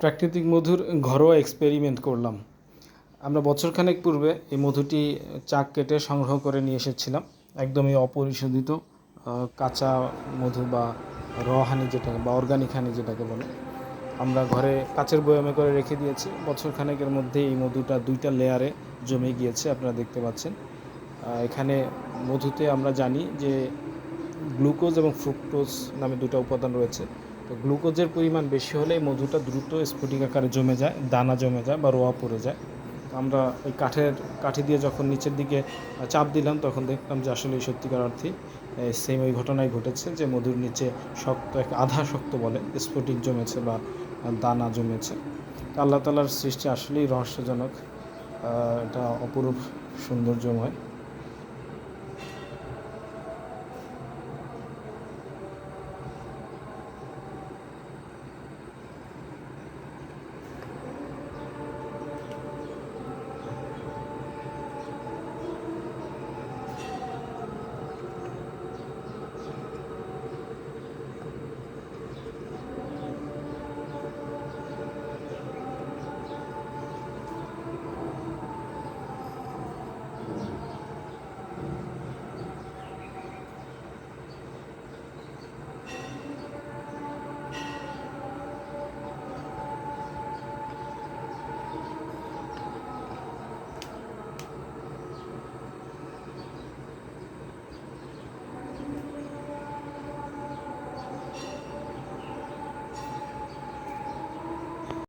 প্রাকৃতিক মধুর ঘরোয়া এক্সপেরিমেন্ট করলাম। আমরা বছরখানেক পূর্বে এই মধুটি চাক কেটে সংগ্রহ করে নিয়ে এসেছিলাম। একদমই অপরিশোধিত কাঁচা মধু বা র হানি যেটাকে বা অর্গানিক হানি যেটাকে বলে। আমরা ঘরে কাচের বয়ামে করে রেখে দিয়েছি। বছরখানেকের মধ্যে এই মধুটা দুইটা লেয়ারে জমে গিয়েছে, আপনারা দেখতে পাচ্ছেন। এখানে মধুতে আমরা জানি যে গ্লুকোজ এবং ফ্রুক্টোজ নামে দুটো উপাদান রয়েছে। তো গ্লুকোজের পরিমাণ বেশি হলে মধুটা দ্রুত স্ফটিক আকারে জমে যায়, দানা জমে যায় বা রোয়া পড়ে যায়। আমরা এই কাঠের কাঠি দিয়ে যখন নিচের দিকে চাপ দিলাম, তখন দেখলাম যে আসলে সত্যিকার অর্থে সেম ওই ঘটনাই ঘটেছে যে মধুর নিচে শক্ত, এক আধা শক্ত বলে স্ফটিক জমেছে বা দানা জমেছে। আল্লাহ তালার সৃষ্টি আসলেই রহস্যজনক এটা অপরূপ সৌন্দর্যময়।